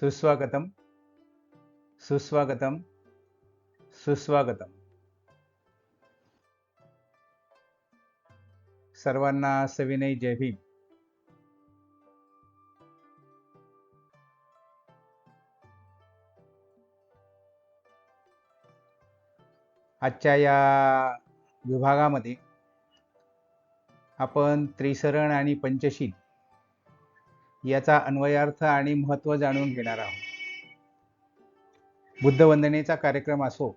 सुस्वागतम सुस्वागतम सुस्वागतम. सर्वांना सविनय जय भीम. आजच्या या विभागामध्ये आपण त्रिसरण आणि पंचशील याचा अन्वयार्थ आणि महत्त्व जाणून घेणार आहोत. बुद्धवंदनेचा कार्यक्रम असो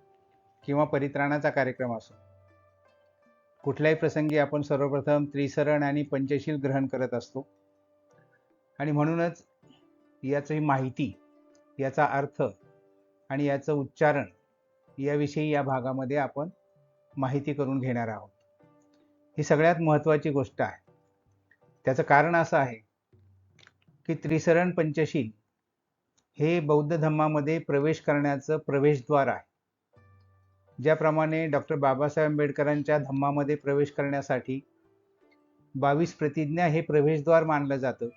किंवा परित्राणाचा कार्यक्रम असो कुठल्याही प्रसंगी आपण सर्वप्रथम त्रिसरण आणि पंचशील ग्रहण करत असतो. आणि म्हणूनच याची माहिती याचा अर्थ आणि याचं उच्चारण याविषयी या भागामध्ये आपण माहिती करून घेणार आहोत. ही सगळ्यात महत्त्वाची गोष्ट आहे. त्याचं कारण असं आहे की त्रिसरण पंचशील हे बौद्ध धम्मामध्ये प्रवेश करण्याचं प्रवेशद्वार आहे. ज्याप्रमाणे डॉक्टर बाबासाहेब आंबेडकरांच्या धम्मामध्ये प्रवेश करण्यासाठी बावीस प्रतिज्ञा हे प्रवेशद्वार मानलं जातं.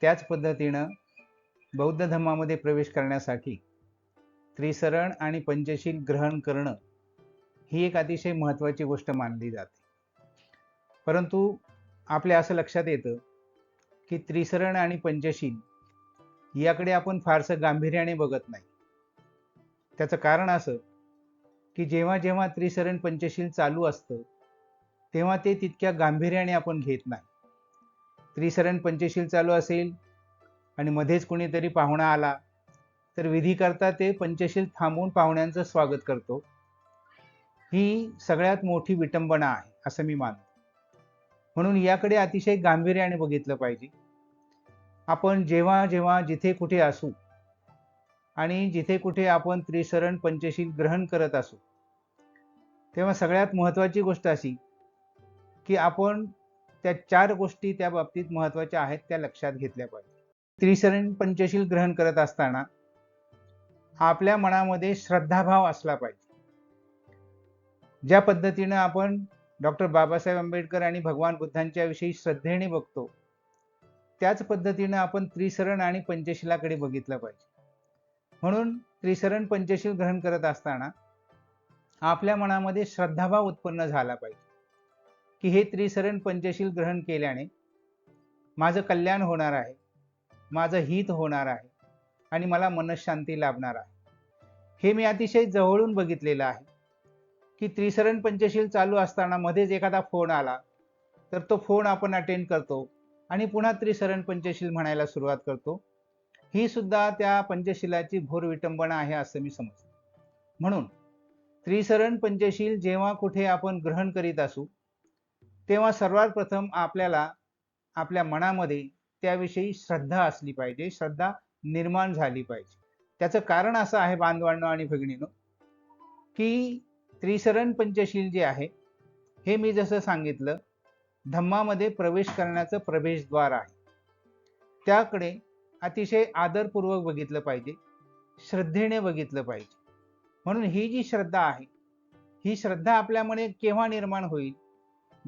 त्याच पद्धतीनं बौद्ध धम्मामध्ये प्रवेश करण्यासाठी त्रिसरण आणि पंचशील ग्रहण करणं ही एक अतिशय महत्त्वाची गोष्ट मानली जाते. परंतु आपल्या असं लक्षात येतं की त्रिसरण आणि पंचशील याकडे आपण फारसं गांभीर्याने बघत नाही. त्याचं कारण असं की जेव्हा जेव्हा त्रिसरण पंचशील चालू असतं तेव्हा ते तितक्या गांभीर्याने आपण घेत नाही. त्रिसरण पंचशील चालू असेल आणि मध्येच कोणीतरी पाहुणा आला तर विधी करता ते पंचशील थांबवून पाहुण्यांचं स्वागत करतो. ही सगळ्यात मोठी विटंबना आहे असं मी मानतो. म्हणून याकडे अतिशय गांभीर्याने बघितलं पाहिजे. आपण जेव्हा जेव्हा जिथे कुठे असू आणि जिथे कुठे आपण त्रिशरण पंचशील ग्रहण करत असू तेव्हा सगळ्यात महत्त्वाची गोष्ट अशी की आपण त्या चार गोष्टी त्या बाबतीत महत्त्वाच्या आहेत त्या लक्षात घेतल्या पाहिजे. त्रिशरण पंचशील ग्रहण करत असताना आपल्या मनामध्ये श्रद्धाभाव असला पाहिजे. ज्या पद्धतीनं आपण डॉक्टर बाबासाहेब आंबेडकर आणि भगवान बुद्धांच्या विषयी श्रद्धेने बघतो. त्याच पद्धतीनं आपण त्रिसरण आणि पंचशिलाकडे बघितलं पाहिजे. म्हणून त्रिसरण पंचशील ग्रहण करत असताना आपल्या मनामध्ये श्रद्धाभाव उत्पन्न झाला पाहिजे. की हे त्रिसरण पंचशील ग्रहण केल्याने माझं कल्याण होणार आहे माझं हित होणार आहे आणि मला मनशांती लाभणार आहे. हे मी अतिशय जवळून बघितलेलं आहे. की त्रिसरण पंचशील चालू असताना मध्येच एखादा फोन आला तर तो फोन आपण अटेंड करतो आणि पुन्हा त्रिसरण पंचशील म्हणायला सुरुवात करतो. ही सुद्धा त्या पंचशिलाची घोर विटंबना आहे असं मी समजतो. म्हणून त्रिसरण पंचशील जेव्हा कुठे आपण ग्रहण करीत असू तेव्हा सर्वात प्रथम आपल्याला आपल्या मनामध्ये त्याविषयी श्रद्धा असली पाहिजे श्रद्धा निर्माण झाली पाहिजे. त्याचं कारण असं आहे बांधवांनो आणि भगिनीनो की त्रिसरण पंचशील जे आहे हे मी जसं सांगितलं धम्मामध्ये प्रवेश करण्याचं प्रवेशद्वार आहे. त्याकडे अतिशय आदरपूर्वक बघितलं पाहिजे श्रद्धेने बघितलं पाहिजे. म्हणून ही जी श्रद्धा आहे ही श्रद्धा आपल्यामध्ये केव्हा निर्माण होईल?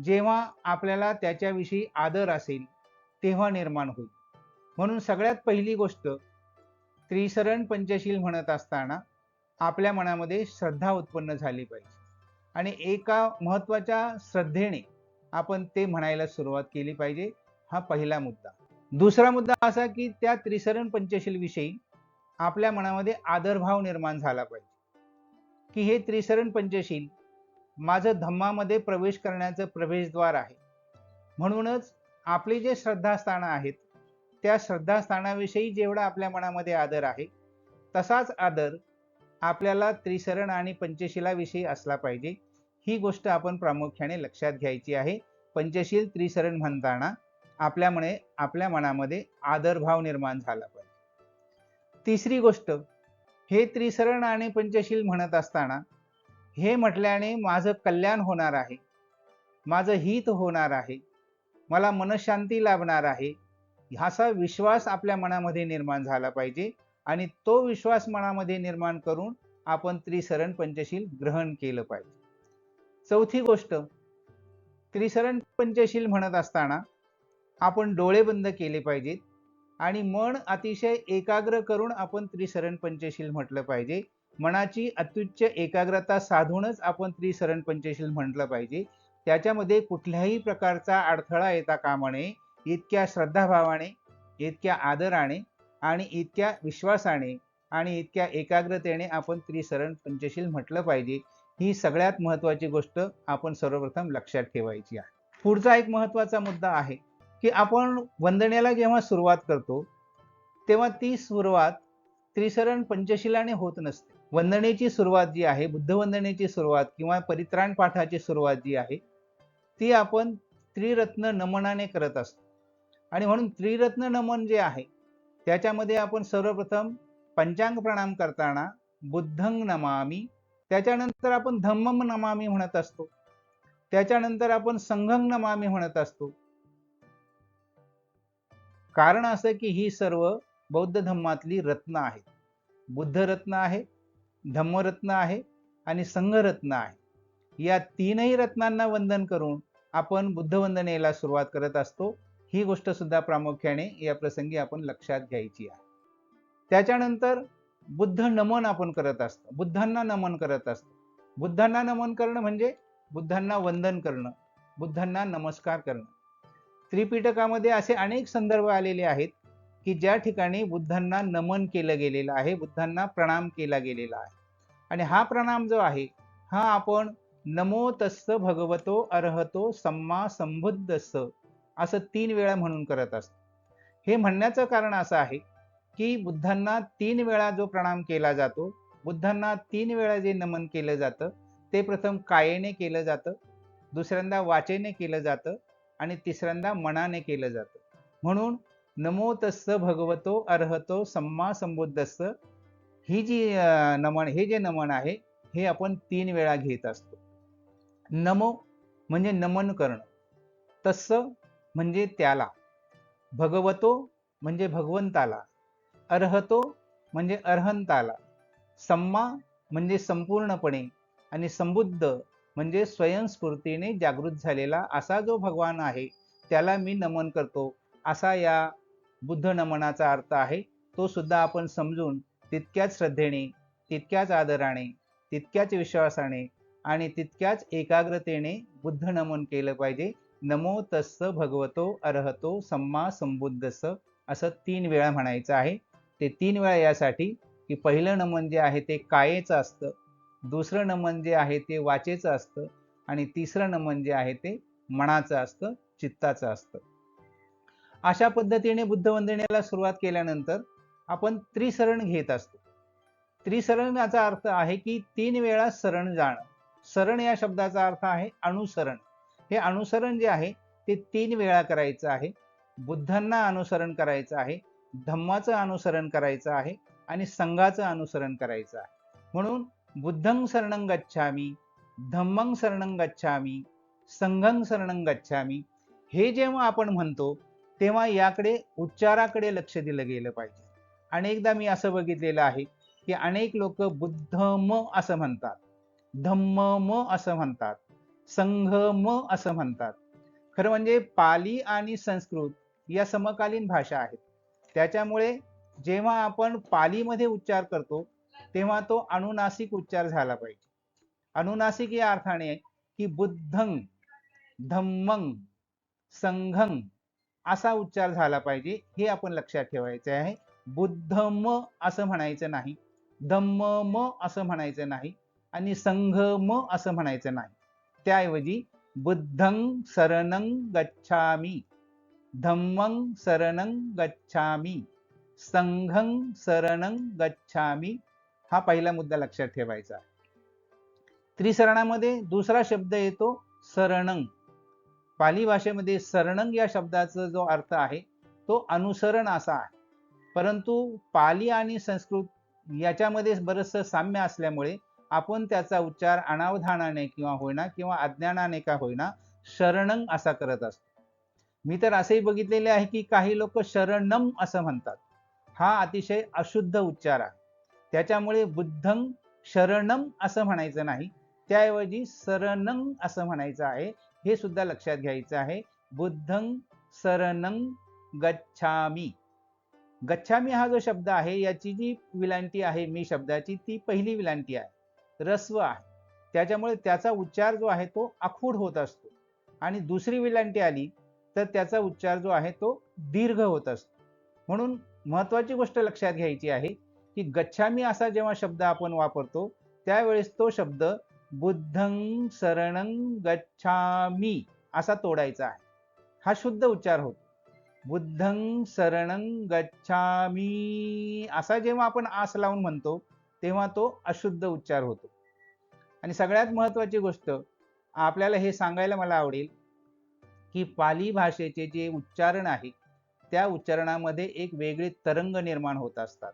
जेव्हा आपल्याला त्याच्याविषयी आदर असेल तेव्हा निर्माण होईल. म्हणून सगळ्यात पहिली गोष्ट त्रिसरण पंचशील म्हणत असताना आपल्या मनामध्ये श्रद्धा उत्पन्न झाली पाहिजे. आणि एका महत्त्वाच्या श्रद्धेने आपण ते म्हणायला सुरुवात केली पाहिजे हा पहिला मुद्दा. दुसरा मुद्दा असा की त्या त्रिसरण पंचशील विषयी आपल्या मनामध्ये आदरभाव निर्माण झाला पाहिजे. की हे त्रिसरण पंचशील माझं धम्मामध्ये प्रवेश करण्याचं प्रवेशद्वार आहे. म्हणूनच आपली जे श्रद्धास्थानं आहेत त्या श्रद्धास्थानाविषयी जेवढा आपल्या मनामध्ये आदर आहे तसाच आदर आपल्याला त्रिसरण आणि पंचशिलाविषयी असला पाहिजे. ही गोष्ट आपण प्रामुख्याने लक्षात घ्यायची आहे. पंचशील त्रिसरण म्हणताना आपल्यामुळे आपल्या मनामध्ये आदरभाव निर्माण झाला पाहिजे. तिसरी गोष्ट हे त्रिसरण आणि पंचशील म्हणत असताना हे म्हटल्याने माझं कल्याण होणार आहे. माझं हित होणार आहे. मला मनशांती लाभणार आहे. असा विश्वास आपल्या मनामध्ये निर्माण झाला पाहिजे. आणि तो विश्वास मनामध्ये निर्माण करून आपण त्रिसरण पंचशील ग्रहण केलं पाहिजे. चौथी गोष्ट त्रिसरण पंचशील म्हणत असताना आपण डोळे बंद केले पाहिजेत आणि मन अतिशय एकाग्र करून आपण त्रिसरण पंचशील म्हटलं पाहिजे. मनाची अत्युच्च एकाग्रता साधूनच आपण त्रिसरण पंचशील म्हटलं पाहिजे. त्याच्यामध्ये कुठल्याही प्रकारचा अडथळा येता कामा नये इतक्या श्रद्धाभावाने इतक्या आदराने आणि इतक्या विश्वासाने आणि इतक्या एकाग्रतेने आपण त्रिसरण पंचशील म्हटलं पाहिजे ही सगळ्यात महत्वाची गोष्ट आपण सर्वप्रथम लक्षात ठेवायची आहे. पुढचा एक महत्त्वाचा मुद्दा आहे की आपण वंदनेला जेव्हा सुरुवात करतो तेव्हा ती सुरुवात त्रिसरण पंचशिलाने होत नसते. वंदनेची सुरुवात जी आहे बुद्ध वंदनेची सुरुवात किंवा परित्राण पाठाची सुरुवात जी आहे ती आपण त्रिरत्न नमनाने करत असतो. आणि म्हणून त्रिरत्न नमन जे आहे त्याच्यामध्ये आपण सर्वप्रथम पंचांग प्रणाम करताना बुद्धंग नमामी त्याच्यानंतर आपण धम्मम नमामी म्हणत असतो. त्याच्यानंतर आपण संघंग नमामी म्हणत असतो. कारण असं की ही सर्व बौद्ध धम्मातली रत्न आहेत. बुद्ध रत्न आहे धम्मरत्न आहे आणि संघरत्न आहे. या तीनही रत्नांना वंदन करून आपण बुद्ध वंदनेला सुरुवात करत असतो. ही गोष्ट सुद्धा प्रामुख्याने या प्रसंगी आपण लक्षात घ्यायची आहे. त्याच्यानंतर बुद्ध नमन आपण करत असतो. बुद्धांना नमन करत असतो. बुद्धांना नमन करणं म्हणजे बुद्धांना वंदन करणं बुद्धांना नमस्कार करणं. त्रिपिटकामध्ये असे अनेक संदर्भ आलेले आहेत की ज्या ठिकाणी बुद्धांना नमन केलं गेलेलं आहे बुद्धांना प्रणाम केला गेलेला आहे. आणि हा प्रणाम जो आहे हा आपण नमो तस्स भगवतो अर्हतो सम्मा संबुद्धस्स असं तीन वेळा म्हणून करत असतो. हे म्हणण्याचं कारण असं आहे की बुद्धांना तीन वेळा जो प्रणाम केला जातो बुद्धांना तीन वेळा जे नमन केलं जातं ते प्रथम कायेने केलं जातं दुसऱ्यांदा वाचेने केलं जातं आणि तिसऱ्यांदा मनाने केलं जातं. म्हणून नमो तस्स भगवतो अर्हतो सम्मा संबुद्धस्स ही जी नमन हे जे नमन आहे हे आपण तीन वेळा घेत असतो. नमो म्हणजे नमन करणं. तस्स म्हणजे त्याला. भगवतो म्हणजे भगवंताला. अर्हतो म्हणजे अर्हंताला. सम्मा म्हणजे संपूर्णपणे आणि संबुद्ध म्हणजे स्वयंस्फूर्तीने जागृत झालेला असा जो भगवान आहे त्याला मी नमन करतो. असा या बुद्ध नमनाचा अर्थ आहे. तो सुद्धा आपण समजून तितक्याच श्रद्धेने तितक्याच आदराने तितक्याच विश्वासाने आणि तितक्याच एकाग्रतेने बुद्ध नमन केलं पाहिजे. नमो तस्स भगवतो अर्हतो सम्मा संबुद्धस असं तीन वेळा म्हणायचं आहे. ते तीन वेळा यासाठी की पहिलं नमन जे आहे ते कायेचं असतं दुसरं नमन जे आहे ते वाचेचं असतं आणि तिसरं नमन जे आहे ते मनाचं असतं चित्ताचं असतं. अशा पद्धतीने बुद्धवंदनेला सुरुवात केल्यानंतर आपण त्रिसरण घेत असतो. त्रिसरण याचा अर्थ आहे की तीन वेळा सरण जाणं. सरण या शब्दाचा अर्थ आहे अनुसरण. हे अनुसरण जे आहे ते तीन वेळा करायचं आहे. बुद्धांना अनुसरण करायचं आहे धम्माचं अनुसरण करायचं आहे आणि संघाचं अनुसरण करायचं आहे. म्हणून बुद्धं शरणं गच्छामी धम्मं शरणं गच्छामी संघं शरणं गच्छामी हे जेव्हा आपण म्हणतो तेव्हा याकडे उच्चाराकडे लक्ष दिलं गेलं पाहिजे. अनेकदा मी असं बघितलेलं आहे की अनेक लोक बुद्धम असं म्हणतात. धम्म असं म्हणतात. संघम असं म्हणतात. खरं म्हणजे पाली आणि संस्कृत या समकालीन भाषा आहेत. त्याच्यामुळे जेव्हा आपण पालीमध्ये उच्चार करतो तेव्हा तो अनुनासिक उच्चार झाला पाहिजे. अनुनासिक या अर्थाने की बुद्धंग धम्मंग संघंग असा उच्चार झाला पाहिजे हे आपण लक्षात ठेवायचे आहे. बुद्धम असं म्हणायचं नाही धम्म असं म्हणायचं नाही आणि संघम असं म्हणायचं नाही. त्याऐवजी बुद्धं सरणं गच्छामी धम्मं सरणं गच्छामी संघं सरणं गच्छामी हा पहिला मुद्दा लक्षात ठेवायचा. त्रिसरणामध्ये दुसरा शब्द येतो सरणंग पाली भाषेमध्ये सरणंग या शब्दाचा जो अर्थ आहे तो अनुसरण असा आहे. परंतु पाली आणि संस्कृत याच्यामध्ये बरंचसं साम्य असल्यामुळे आपण त्याचा उच्चार अनावधानाने किंवा होईना किंवा अज्ञानाने का होईना शरणंग असा करत असतो. मी तर असेही बघितलेले आहे की काही लोक शरणम असं म्हणतात. हा अतिशय अशुद्ध उच्चार आहे. त्याच्यामुळे बुद्धंग शरणम असं म्हणायचं नाही. त्याऐवजी सरणंग असं म्हणायचं आहे. हे सुद्धा लक्षात घ्यायचं आहे. बुद्धंग सरणं गच्छामी. गच्छामी हा जो शब्द आहे याची जी विलांटी आहे मी शब्दाची ती पहिली विलांटी आहे. रस्व आहे. त्याच्यामुळे त्याचा उच्चार जो आहे तो आखूड होत असतो. आणि दुसरी विलांटी आली तर त्याचा उच्चार जो आहे तो दीर्घ होत असतो. म्हणून महत्वाची गोष्ट लक्षात घ्यायची आहे की गच्छामी असा जेव्हा शब्द आपण वापरतो त्यावेळेस तो शब्द बुद्धं शरणं गच्छामी असा तोडायचा आहे. हा शुद्ध उच्चार होतो. बुद्धं शरणं गच्छामी असा जेव्हा आपण आस लावून म्हणतो तेव्हा तो अशुद्ध उच्चार होतो. आणि सगळ्यात महत्वाची गोष्ट आपल्याला हे सांगायला मला आवडेल की पाली भाषेचे जे उच्चारण आहे त्या उच्चारणामध्ये एक वेगळे तरंग निर्माण होत असतात.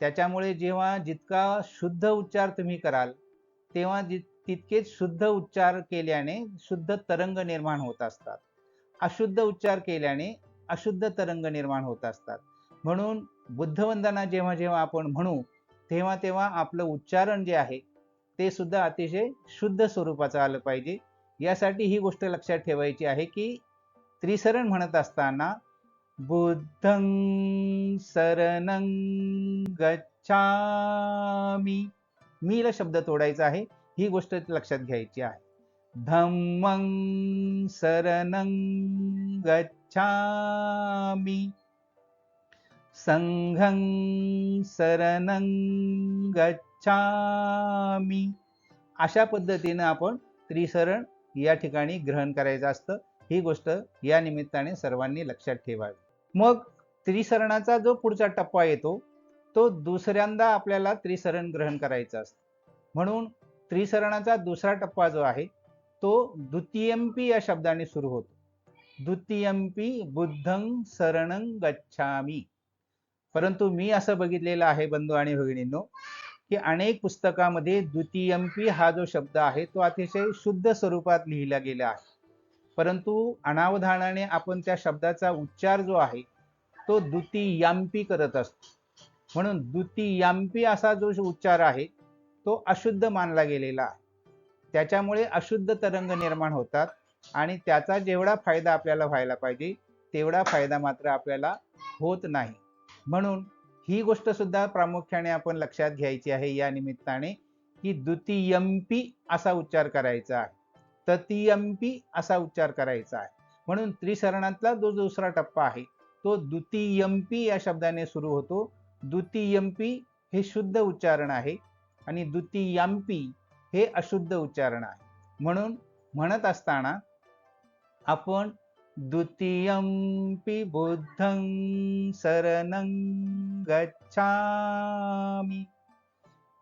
त्याच्यामुळे जेव्हा जितका शुद्ध उच्चार तुम्ही कराल तेव्हा तितकेच शुद्ध उच्चार केल्याने शुद्ध तरंग निर्माण होत असतात. अशुद्ध उच्चार केल्याने अशुद्ध तरंग निर्माण होत असतात. म्हणून बुद्धवंदना जेव्हा जेव्हा आपण म्हणू तेव्हा तेव्हा आपलं उच्चारण जे आहे ते सुद्धा अतिशय शुद्ध स्वरूपाचं आलं पाहिजे. यासाठी ही गोष्ट लक्षात ठेवायची आहे की त्रिसरण म्हणत असताना बुद्धं शरणं गच्छामी. मीला शब्द तोडायचा आहे ही गोष्ट लक्षात घ्यायची आहे. धम्मं शरणं गच्छामी. संघं सरणं गच्छामी. अशा पद्धतीनं आपण त्रिसरण या ठिकाणी ग्रहण करायचं असतं. ही गोष्ट या निमित्ताने सर्वांनी लक्षात ठेवावी. मग त्रिसरणाचा जो पुढचा टप्पा येतो तो दुसऱ्यांदा आपल्याला त्रिसरण ग्रहण करायचं असतं. म्हणून त्रिसरणाचा दुसरा टप्पा जो आहे तो द्वितीयंपी या शब्दाने सुरू होतो. द्वितीयंपी बुद्धं शरणं गच्छामी. परंतु मी असं बघितलेलं आहे बंधू आणि भगिनींनो की अनेक पुस्तकामध्ये द्वितीयंपी हा जो शब्द आहे तो अतिशय शुद्ध स्वरूपात लिहिला गेला आहे. परंतु अनावधानाने आपण त्या शब्दाचा उच्चार जो आहे तो द्वितीयांपी करत असतो. म्हणून द्वितीयांपी असा जो उच्चार आहे तो अशुद्ध मानला गेलेला आहे. त्याच्यामुळे अशुद्ध तरंग निर्माण होतात आणि त्याचा जेवढा फायदा आपल्याला व्हायला पाहिजे तेवढा फायदा मात्र आपल्याला होत नाही. म्हणून ही गोष्ट सुद्धा प्रामुख्याने आपण लक्षात घ्यायची आहे या निमित्ताने की द्वितीयंपी असा उच्चार करायचा आहे. ततीयंपी असा उच्चार करायचा आहे. म्हणून त्रिसरणातला जो दुसरा टप्पा आहे तो द्वितीयंपी या शब्दाने सुरू होतो. द्वितीयंपी हे शुद्ध उच्चारण आहे आणि द्वितीयांपी हे अशुद्ध उच्चारण आहे. म्हणून म्हणत असताना आपण द्वितीयंपि बुद्धं शरणं गच्छामि।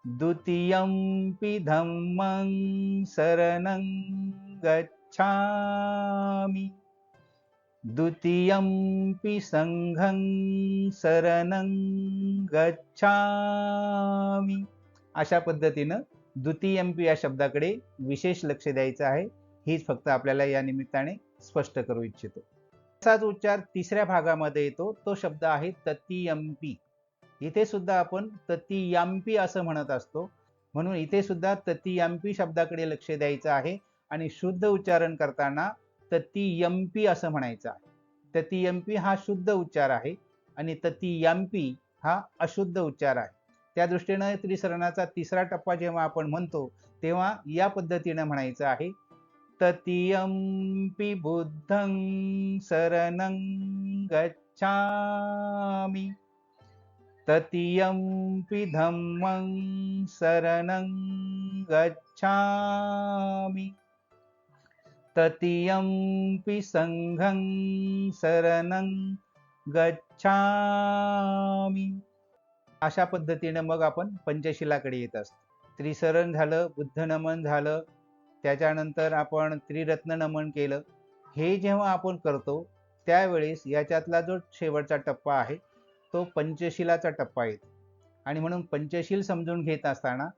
द्वितीयंपि धम्मं शरणं गच्छामि। द्वितीयंपि सङ्घं शरणं गच्छामि। अशा पद्धतीनं द्वितीयंपी या शब्दाकडे विशेष लक्ष द्यायचं आहे. हीच फक्त आपल्याला या निमित्ताने स्पष्ट करू इच्छितो. असाच उच्चार तिसऱ्या भागामध्ये येतो. तो शब्द आहे ततीयंपी. इथे सुद्धा आपण ततीयांपी असं म्हणत असतो. म्हणून इथे सुद्धा ततीयांपी शब्दाकडे लक्ष द्यायचं आहे आणि शुद्ध उच्चारण करताना ततीयंपी असं म्हणायचं आहे. ततीयंपी हा शुद्ध उच्चार आहे आणि ततीयांपी हा अशुद्ध उच्चार आहे. त्या दृष्टीनं त्रिसरणाचा तिसरा टप्पा जेव्हा आपण म्हणतो तेव्हा या पद्धतीनं म्हणायचं आहे ततीयंपि बुद्धं शरणं गच्छामि। ततीयंपि धम्मं शरणं गच्छामि। ततीयंपि सङ्घं शरणं गच्छामि। अशा पद्धतीने मग आपण पंचशिलाकडे येत असतो. त्रिसरण झालं बुद्ध नमन झालं त्याच्यानंतर आपण त्रिरत्न नमन केलं. हे जेव्हा आपण करतो त्यावेळेस याच्यातला जो शेवटचा टप्पा आहे तो पंचशिलाचा टप्पा येतो. आणि म्हणून पंचशील समजून घेत असताना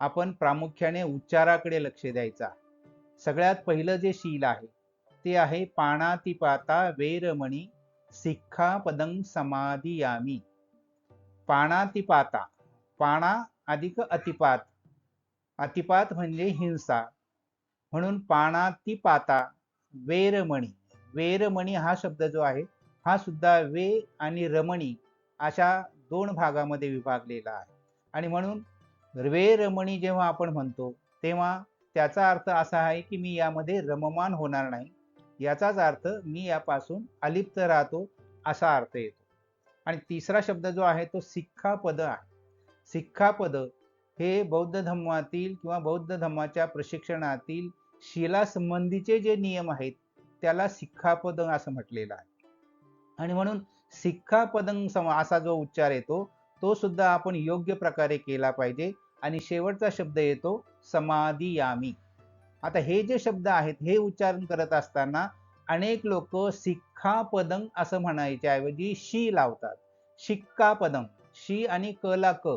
आपण प्रामुख्याने उच्चाराकडे लक्ष द्यायचा. सगळ्यात पहिलं जे शील आहे ते आहे पाणातिपाता वेरमणी सिक्खा पदं समाधियामी. पाणातिपाता पाणा अधिक अतिपात. अतिपात म्हणजे हिंसा. म्हणून पाणातिपाता वेरमणी. वेरमणी हा शब्द जो आहे हा सुद्धा वे आणि रमणी अशा दोन भागामध्ये विभागलेला आहे. आणि म्हणून वे रमणी जेव्हा आपण म्हणतो तेव्हा त्याचा अर्थ असा आहे की मी यामध्ये रममान होणार नाही. याचाच अर्थ मी यापासून अलिप्त राहतो असा अर्थ येतो. आणि तिसरा शब्द जो आहे तो सिक्खापद आहे. सिक्खापद हे बौद्ध धर्मातील किंवा बौद्ध धर्माच्या प्रशिक्षणातील शिला संबंधीचे जे नियम आहेत त्याला सिक्खापद असं म्हटलेलं आहे. आणि म्हणून सिक्खापदं सम असा जो उच्चार येतो तो सुद्धा आपण योग्य प्रकारे केला पाहिजे. आणि शेवटचा शब्द येतो समाधी यामी आता हे जे शब्द आहेत हे उच्चारण करत असताना अनेक लोक सिक्खापदं असं म्हणायच्या ऐवजी शी लावतात. शिक्कापदंग शी आणि क ला क.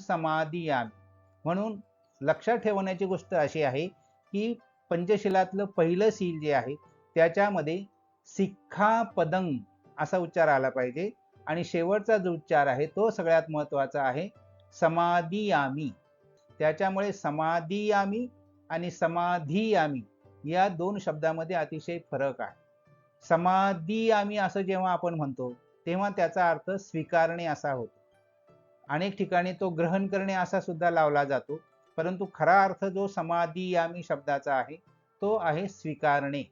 समाधी यामी म्हणून लक्षात ठेवण्याची गोष्ट अशी आहे की पंचशिलातलं पहिलं सील जे आहे त्याच्यामध्ये सिक्खापदं असा उच्चार आला पाहिजे. आणि शेवटचा जो उच्चार आहे तो सगळ्यात महत्त्वाचा आहे समाधियामी. त्याच्यामुळे समाधियामी आणि समाधियामी या दोन शब्दामध्ये अतिशय फरक आहे. समाधियामी असं जेव्हा आपण म्हणतो तेव्हा त्याचा अर्थ स्वीकारणे असा होतो. अनेक ठिकाणी तो ग्रहण करणे असा सुद्धा लावला जातो. परंतु खरा अर्थ जो समाधियामी शब्दाचा आहे तो आहे स्वीकारणे.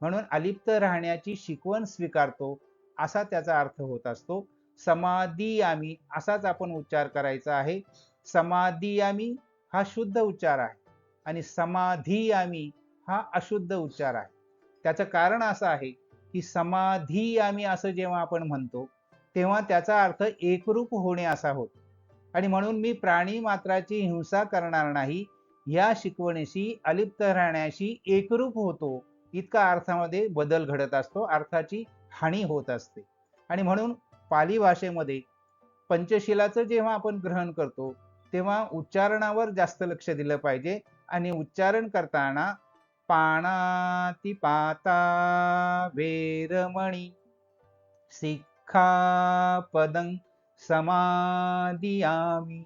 म्हणून अलिप्त राहण्याची शिकवण स्वीकारतो असा त्याचा अर्थ होत असतो. समाधियामी असाच आपण उच्चार करायचा आहे. समाधियामी हा शुद्ध उच्चार आहे आणि समाधियामी हा अशुद्ध उच्चार आहे. त्याचं कारण असं आहे की समाधियामी असं जेव्हा आपण म्हणतो तेव्हा त्याचा अर्थ एकरूप होणे असा होतो. आणि म्हणून मी प्राणी मात्राची हिंसा करणार नाही. या शिकवणीशी अलिप्त राहण्याशी एकरूप होतो. इतका अर्थामध्ये बदल घडत असतो. अर्थाची हानी होत असते. आणि म्हणून पाली भाषेमध्ये पंचशिलाचं जेव्हा आपण ग्रहण करतो तेव्हा उच्चारणावर जास्त लक्ष दिलं पाहिजे. आणि उच्चारण करताना पाणाती पाता वेरमणी सिक्खापदं समाधियामी.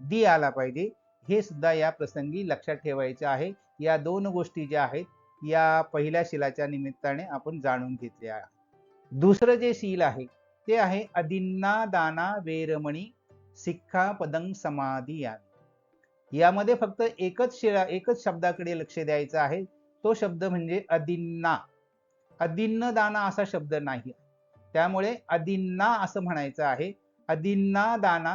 दी आला पाहिजे. हे सुद्धा या प्रसंगी लक्षात ठेवायचे आहे. या दोन गोष्टी ज्या आहेत या पहिल्या शिलाच्या निमित्ताने आपण जाणून घेतल्या. दुसरं जे शील आहे ते आहे अदिन्ना दाना वेरमणी सिक्खा पदंग समाधी यामध्ये फक्त एकच शिला एकच शब्दाकडे लक्ष द्यायचं आहे. तो शब्द म्हणजे अदिन्ना. अदिन्न दाना असा शब्द नाही. त्यामुळे अदिन्ना असं म्हणायचं आहे. अदिन्ना दाना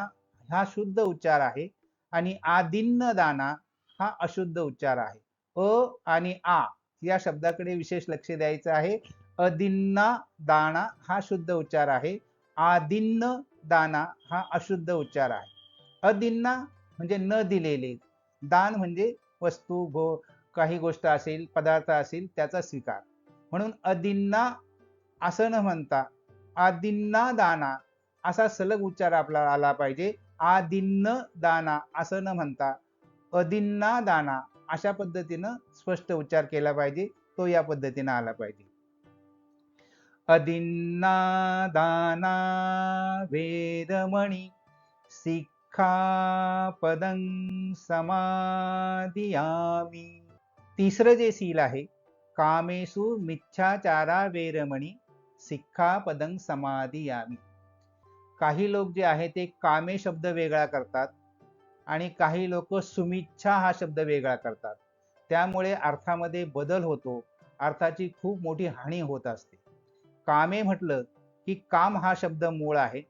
हा शुद्ध उच्चार आहे आणि आदिन्न दाना हा अशुद्ध उच्चार आहे. अ आणि आ या शब्दाकडे विशेष लक्ष द्यायचं आहे. अदिन्ना दाना हा शुद्ध उच्चार आहे. आदिन्न दाना हा अशुद्ध उच्चार आहे. अदिन्ना म्हणजे न दिलेले. दान म्हणजे वस्तू गो काही गोष्ट असेल पदार्थ असेल त्याचा स्वीकार. म्हणून अदिन्ना असं न म्हणता आदिन्ना दाना असा सलग उच्चार आपला आला पाहिजे. आदिन्न दाना असं न म्हणता अदिन्ना दाना अशा पद्धतीनं स्पष्ट उच्चार केला पाहिजे. तो या पद्धतीनं आला पाहिजे. अदिन्ना दाना वेदमणी पदं समाधियामी. तिसरं जे सील आहे कामेसु मिच्छाचारा वेरमणी सिक्खापदं समाधियामी. काही लोक जे आहे ते कामे शब्द वेगळा करतात आणि काही लोक सुमिच्छा हा शब्द वेगळा करतात. त्यामुळे अर्थामध्ये बदल होतो अर्थाची खूप मोठी हानी होत असते. कामे म्हटलं की काम हा शब्द मूळ आहे.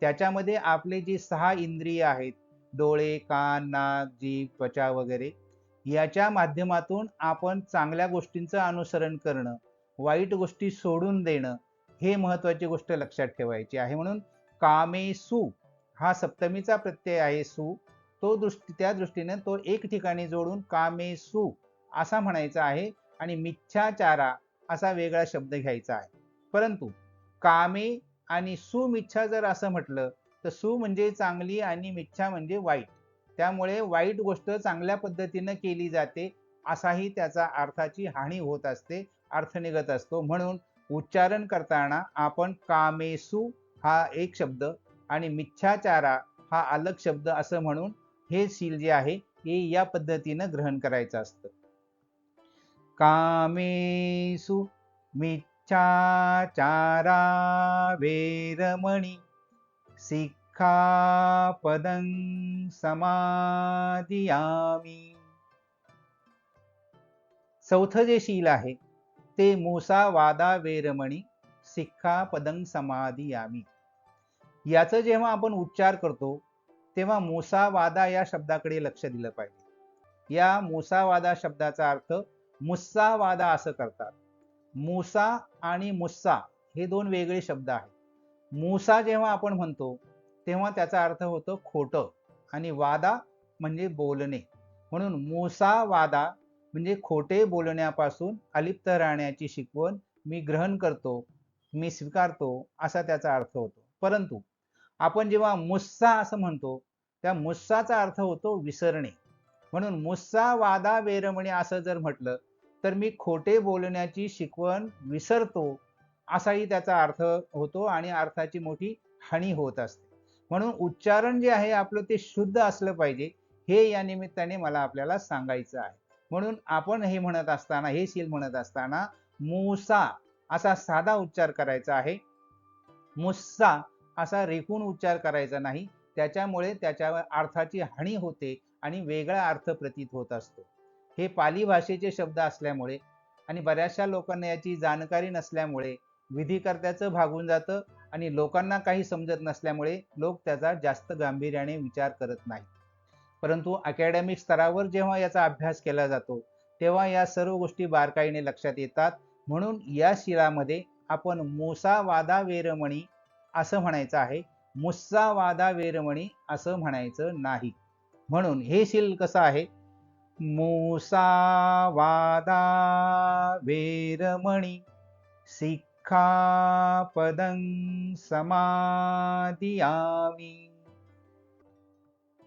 त्याच्यामध्ये आपले जी सहा इंद्रिय आहेत डोळे कान नाक जीभ त्वचा वगैरे याच्या माध्यमातून आपण चांगल्या गोष्टींचं अनुसरण करणं वाईट गोष्टी सोडून देणं हे महत्वाची गोष्ट लक्षात ठेवायची आहे. म्हणून कामे सु हा सप्तमीचा प्रत्यय आहे सु. तो दृष्टी त्या दृष्टीने तो एक ठिकाणी जोडून कामे सु असा म्हणायचा आहे आणि मिच्छाचारा असा वेगळा शब्द घ्यायचा आहे. परंतु कामे आणि सुमिच्छा जर असं म्हटलं तर सु म्हणजे चांगली आणि मिच्छा म्हणजे वाईट. त्यामुळे वाईट गोष्ट चांगल्या पद्धतीनं केली जाते असाही त्याचा अर्थाची हानी होत असते अर्थ निघत असतो. म्हणून उच्चारण करताना आपण कामेसु हा एक शब्द आणि मिच्छाचारा हा अलग शब्द असं म्हणून हे शील जे आहे हे या पद्धतीनं ग्रहण करायचं असतं. कामेसु मिच्छाचारा वेरमणि सिक्खापदं समादियामी। चौथं जे शील आहे ते मूसा वादा वेरमणी सिक्खापदं समादियामी। याचं जेव्हा आपण उच्चार करतो तेव्हा मुसावादा या शब्दाकडे लक्ष दिलं पाहिजे. या मुसावादा शब्दाचा अर्थ मुस्सावादा असं करतात. मोसा आणि मुस्सा हे दोन वेगळे शब्द आहेत. मुसा जेव्हा आपण म्हणतो तेव्हा त्याचा अर्थ होतो खोटं आणि वादा म्हणजे बोलणे. म्हणून मोसा वादा म्हणजे खोटे बोलण्यापासून अलिप्त राहण्याची शिकवण मी ग्रहण करतो मी स्वीकारतो असा त्याचा अर्थ होतो. परंतु आपण जेव्हा मुस्सा असं म्हणतो त्या मुस्साचा अर्थ होतो विसरणे. म्हणून मुस्सा वादा वेरमणी असं जर म्हटलं तर मी खोटे बोलण्याची शिकवण विसरतो असाही त्याचा अर्थ होतो आणि अर्थाची मोठी हानी होत असते. म्हणून उच्चारण जे आहे आपलं ते शुद्ध असलं पाहिजे हे या निमित्ताने मला आपल्याला सांगायचं आहे. म्हणून आपण हे म्हणत असताना हे शील म्हणत असताना मुसा असा साधा उच्चार करायचा आहे. मुस्सा असा रेखून उच्चार करायचा नाही. त्याच्यामुळे त्याच्या अर्थाची हानी होते आणि वेगळा अर्थ प्रतीत होत असतो. हे पाली भाषेचे शब्द असल्यामुळे आणि बऱ्याचशा लोकांना याची जाणकारी नसल्यामुळे विधीकर्त्याचं भागून जातं आणि लोकांना काही समजत नसल्यामुळे लोक त्याचा जास्त गांभीर्याने विचार करत नाही परंतु अकॅडमिक स्तरावर जेव्हा याचा अभ्यास केला जातो तेव्हा या सर्व गोष्टी बारकाईने लक्षात येतात. म्हणून या शिलामध्ये आपण मोसा वादा वेरमणी असं म्हणायचं आहे. मुस्सा वादा वेरमणी असं म्हणायचं नाही. म्हणून हे शील कसं आहे? मुसा वादा वेरमणी सिक्खापदं समादियामी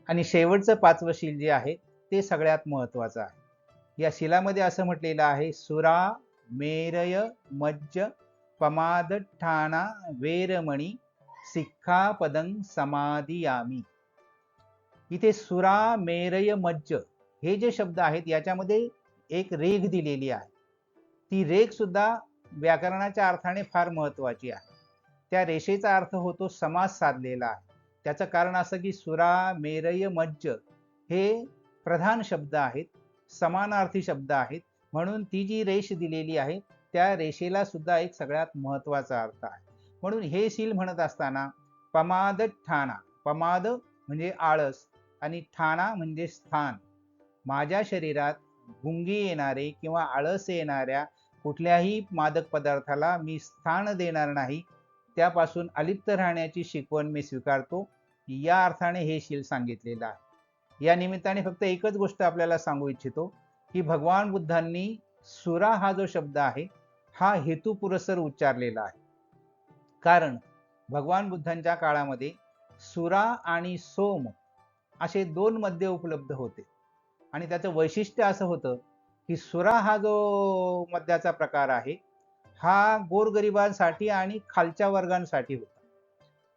आणि शेवटचं पाचवं शील जे आहे ते सगळ्यात महत्वाचं आहे. या शिलामध्ये असं म्हटलेलं आहे सुरा मेरय मज्ज पमाद ठाणा वेरमणी सिक्खापदं समाधियामी इथे सुरा मेरय मज्ज हे जे शब्द आहेत याच्यामध्ये एक रेघ दिलेली आहे. ती रेघ सुद्धा व्याकरणाच्या अर्थाने फार महत्वाची आहे. त्या रेषेचा अर्थ होतो समास साधलेला आहे. त्याचं कारण असं की सुरा मेरय मज्ज हे प्रधान शब्द आहेत समानार्थी शब्द आहेत. म्हणून ती जी रेष दिलेली आहे त्या रेषेला सुद्धा एक सगळ्यात महत्त्वाचा अर्थ आहे. म्हणून हे शील म्हणत असताना पमाद ठाणा पमाद म्हणजे आळस आणि ठाणा म्हणजे स्थान. माझ्या शरीरात गुंगी येणारे किंवा आळस येणाऱ्या कुठल्याही मादक पदार्थाला मी स्थान देणार नाही त्यापासून अलिप्त राहण्याची शिकवण मी स्वीकारतो. या अर्थाने हे शील सांगितलेलं आहे. या निमित्ताने फक्त एकच गोष्ट आपल्याला सांगू इच्छितो की भगवान बुद्धांनी सुरा हा जो शब्द आहे हा हेतू पुरस्सर उच्चारलेला आहे. कारण भगवान बुद्धांच्या काळामध्ये सुरा आणि सोम असे दोन मद्य उपलब्ध होते. आणि त्याचं वैशिष्ट्य असं होतं की सुरा हा जो मद्याचा प्रकार आहे हा गोरगरिबांसाठी आणि खालच्या वर्गांसाठी होता.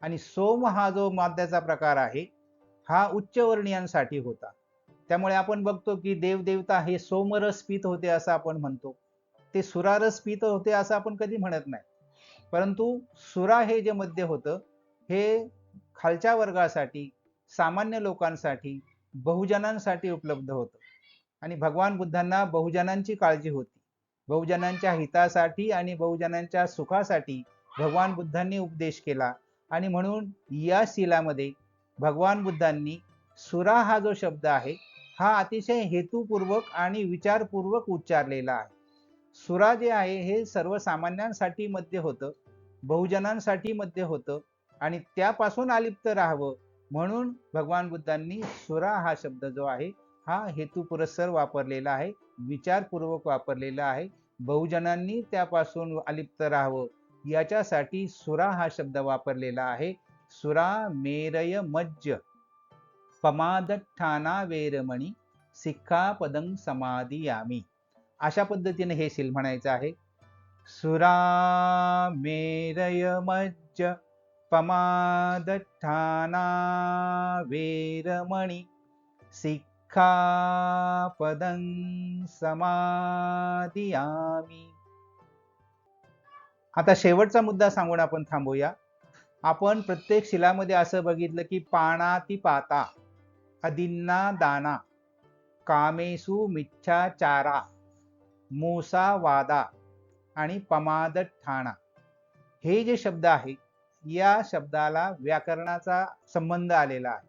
आणि सोम हा जो मद्याचा प्रकार आहे हा उच्चवर्णीयांसाठी होता. त्यामुळे आपण बघतो की देवदेवता हे सोमरस पित होते असं आपण म्हणतो. ते सुरारस पित होते असं आपण कधी म्हणत नाही. परंतु सुरा हे जे मद्य होतं हे खालच्या वर्गासाठी सामान्य लोकांसाठी बहुजनांसाठी उपलब्ध होतं. आणि भगवान बुद्धांना बहुजनांची काळजी होती. बहुजनांच्या हितासाठी आणि बहुजनांच्या सुखासाठी भगवान बुद्धांनी उपदेश केला आणि म्हणून या शिलामध्ये भगवान बुद्धांनी सुरा हा जो शब्द आहे हा अतिशय हेतुपूर्वक आणि विचारपूर्वक उच्चारलेला आहे. सुरा जे आहे हे सर्वसामान्यांसाठी मध्य होतं बहुजनांसाठी मध्य होतं आणि त्यापासून अलिप्त राहावं म्हणून भगवान बुद्धांनी सुरा हा शब्द जो आहे हा हेतू पुरस्सर वापरलेला आहे विचारपूर्वक वापरलेला आहे. बहुजनांनी त्यापासून अलिप्त राहावं याच्यासाठी सुरा हा शब्द वापरलेला आहे. सुरा मेरय मज्ज पमादठाना वेरमणी सिक्खापदं समादियामी अशा पद्धतीने हे शील म्हणायचं आहे. सुरा मेरय मज्ज पमादठाना वेरमणी सिक्खापदं समादियामी. आता शेवटचा मुद्दा सांगून आपण थांबूया. आपण प्रत्येक शिलामध्ये असं बघितलं की पाना ती पाता अदिन्ना दाना कामेसु मिच्छाचारा मोसावादा आणि पमाद ठाणा हे जे शब्द आहे या शब्दाला व्याकरणाचा संबंध आलेला आहे.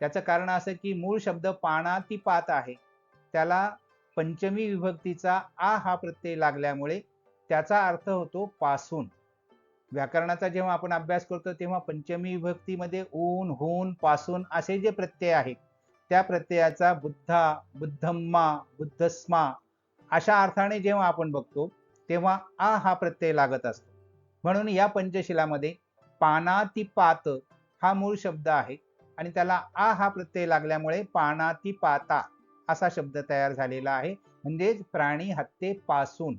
त्याचं कारण असं की मूळ शब्द पाना ती पात आहे. त्याला पंचमी विभक्तीचा आ हा प्रत्यय लागल्यामुळे त्याचा अर्थ होतो पासून. व्याकरणाचा जेव्हा आपण अभ्यास करतो तेव्हा पंचमी विभक्तीमध्ये ऊन होऊन पासून असे जे प्रत्यय आहेत त्या प्रत्ययाचा बुद्धा बुद्धम्मा बुद्धस्मा अशा अर्थाने जेव्हा आपण बघतो तेव्हा आ हा प्रत्यय लागत असतो. म्हणून या पंचशिलामध्ये पानाती पात हा मूळ शब्द आहे आणि त्याला आ हा प्रत्यय लागल्यामुळे पानाती पाता असा शब्द तयार झालेला आहे. म्हणजेच प्राणी हत्ते पासून.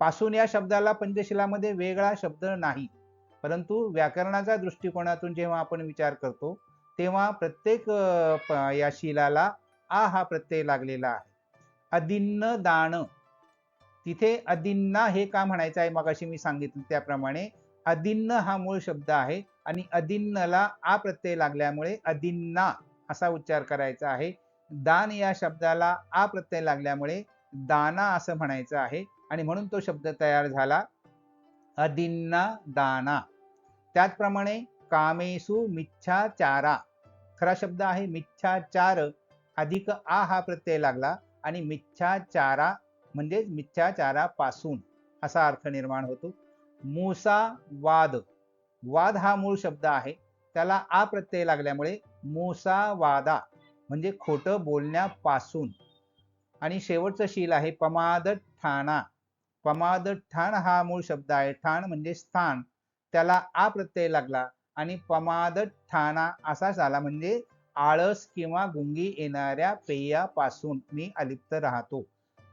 पासून या शब्दाला पंचशिलामध्ये वेगळा शब्द नाही. परंतु व्याकरणाच्या दृष्टिकोनातून जेव्हा आपण विचार करतो तेव्हा प्रत्येक या शिलाला आ हा प्रत्यय लागलेला आहे. अदिन्न दान. तिथे अदिन्ना हे का म्हणायचं आहे? मगाशी मी सांगितलं त्याप्रमाणे अदिन्न हा मूळ शब्द आहे आणि अदिन्नला आ प्रत्यय लागल्यामुळे अदिन्ना असा उच्चार करायचा आहे. दान या शब्दाला आ प्रत्यय लागल्यामुळे दाना असं म्हणायचं आहे आणि म्हणून तो शब्द तयार झाला अदिन्ना दाना. त्याचप्रमाणे कामेसु मिच्छाचारा खरा शब्द आहे मिच्छाचार अधिक आ हा प्रत्यय लागला. आणि मिच्छाचारा म्हणजेच मिथ्याचारापासून असा अर्थ निर्माण होतो. मूसा वाद. वाद हा मूळ शब्द आहे. त्याला आ प्रत्यय लागल्यामुळे मूसा वादा म्हणजे खोटं बोलण्यापासून. आणि शेवटचं शील आहे पमाद ठाणा पमाद ठाण हा मूळ शब्द आहे. ठाण म्हणजे स्थान. त्याला आ प्रत्यय लागला आणि पमाद ठाणा असा झाला म्हणजे आळस किंवा गुंगी येणाऱ्या पेयापासून मी अलिप्त राहतो.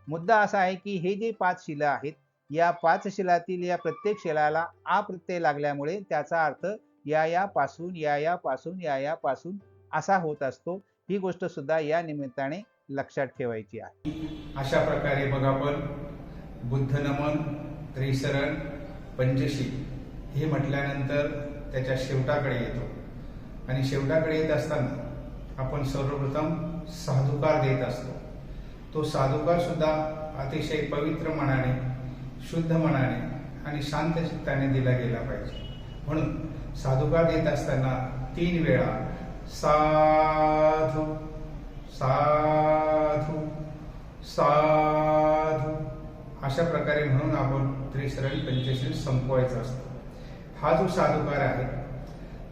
मुद्दा असा आहे की हे जे पाच शिला आहेत या पाच शिलातील या प्रत्येक शिलाला आ प्रत्यय लागल्यामुळे त्याचा अर्थ या या पासून या या पासून या या पासून असा होत असतो. ही गोष्ट सुद्धा या निमित्ताने लक्षात ठेवायची आहे. अशा प्रकारे बघा आपण बुद्ध नमन त्रिसरण पंचशील हे म्हटल्यानंतर त्याच्या शेवटाकडे येतो. आणि शेवटाकडे येत असताना आपण सर्वप्रथम साधुकार देत असतो. तो साधुकार सुद्धा अतिशय पवित्र मनाने शुद्ध मनाने आणि शांत चित्ताने दिला गेला पाहिजे. म्हणून साधुकार देत असताना तीन वेळा साधू साधू साधू अशा प्रकारे म्हणून आपण त्रिशरण पंचशील संपवायचा असतो. हा जो साधुकार आहे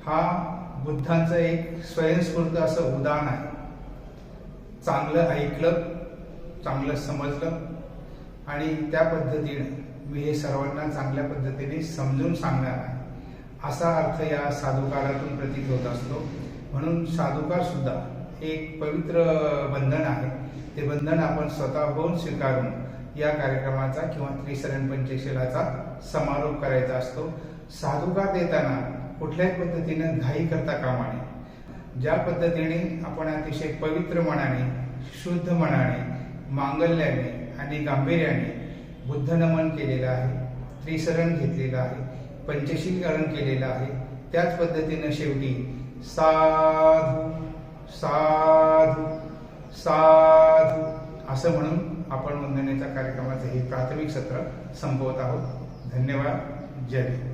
हा बुद्धांचं एक स्वयंस्फूर्त असं उदाहरण आहे. चांगलं ऐकलं चांगलं समजलं आणि त्या पद्धतीने मी हे सर्वांना चांगल्या पद्धतीने समजून सांगणार आहे. असा अर्थ या साधुकारातून प्रतीत होत असतो. म्हणून साधुकार सुद्धा एक पवित्र बंधन आहे. ते बंधन आपण स्वतःहून स्वीकारून या कार्यक्रमाचा किंवा त्रिसरण पंचशिलाचा समारोप करायचा असतो. साधुकार देताना कुठल्याही पद्धतीनं घाई करता कामा नये. ज्या पद्धतीने आपण अतिशय पवित्र मनाने शुद्ध मनाने मांगल्याने आणि गांभीर्याने बुद्ध नमन केलेलं आहे त्रिसरण घेतलेलं आहे पंचशीलकरण केलेलं आहे त्याच पद्धतीनं शेवटी साधू साधू साधू असं म्हणून आपण वंदनेच्या कार्यक्रमाचं हे प्राथमिक सत्र संपवत आहोत. धन्यवाद. जय